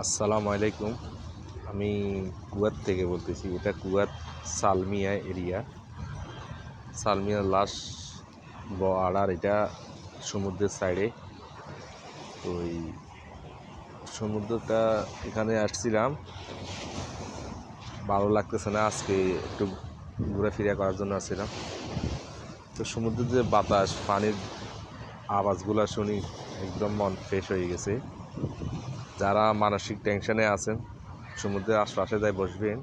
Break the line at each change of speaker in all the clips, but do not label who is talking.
আসসালামু আলাইকুম। আমি কুয়াত থেকে বলতেছি। এটা কুয়াত সালমিয়া এরিয়া। সালমিয়া লাশ ব আড়ার এটা সমুদ্রের সাইডে। তো ওই সমুদ্রটা এখানে আসছিলাম। ভালো লাগতেছে না, আজকে একটু ঘোরাফেরা করার জন্য আসছিলাম। তো সমুদ্রের যে বাতাস, পানির আওয়াজগুলো শুনি একদম মন ফ্রেশ হয়ে গেছে। যারা মানসিক টেনশনে আছেন, সমুদ্রের আশপাশে যাই বসবেন,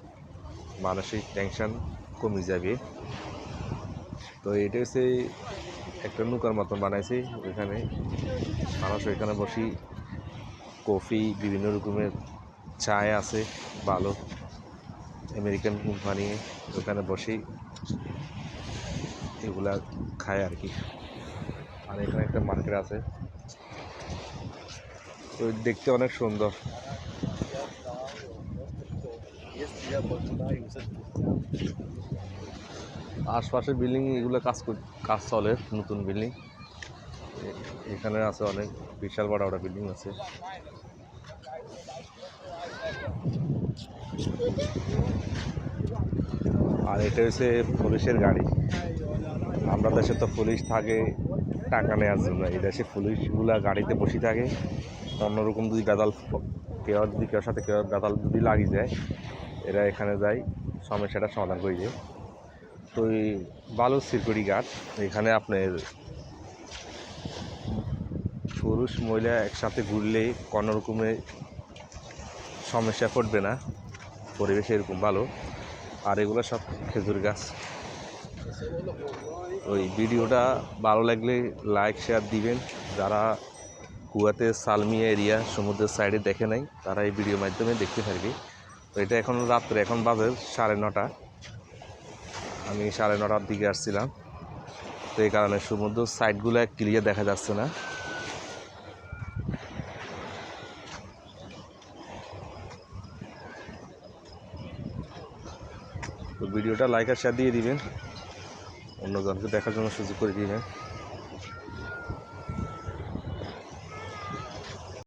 মানসিক টেনশন কমে যাবে। তো এটা হচ্ছে একটা নৌকার মতন বানাইছি ওইখানে। মানুষ ওইখানে বসি কফি, বিভিন্ন রকমের চায় আছে ভালো আমেরিকান কোম্পানি ওখানে বসি। এগুলা খায় আর কি। আর এখানে একটা মার্কেট আছে। দেখতে অনেক সুন্দর। আশপাশের বিল্ডিং এগুলো কাজ কাজ চলে, নতুন বিল্ডিং। এখানে আছে অনেক বিশাল বড় বড় বিল্ডিং আছে। আর এটা হচ্ছে পুলিশের গাড়ি। আমরা দেশে তো পুলিশ থাকে, টাকা নেওয়ার জন্য। এই দেশে পুলিশগুলা গাড়িতে বসে থাকে। অন্যরকম যদি গাদাল কেউ যদি কেউ সাথে কেউ গাদাল যদি লাগি যায়, এরা এখানে যায়, সমস্যাটা সমাধান করে যায় তো এই ভালো সিকিউরিটি গাছ, এখানে আপনার পুরুষ, মহিলা একসাথে ঘুরলে কোনো রকমের সমস্যা পড়বে না। পরিবেশ এরকম ভালো। আর এগুলো সব খেজুর গাছ। ওই ভিডিওটা ভালো লাগলে লাইক শেয়ার দিবেন। যারা কুয়াতে সালমিয়া এরিয়া সমুদ্রের সাইডে দেখে নাই, তারা এই ভিডিওর মাধ্যমে দেখতে থাকবে। তো এটা এখন রাত্রে, এখন বাজে সাড়ে নটা। আমি সাড়ে নটার দিকে আসছিলাম। তো এই কারণে সমুদ্র সাইডগুলো ক্লিয়ার দেখা যাচ্ছে না। তো ভিডিওটা লাইক আর শেয়ার দিয়ে দিবেন। অন্যজনকে দেখার জন্য সুযোগ করে দিবেন।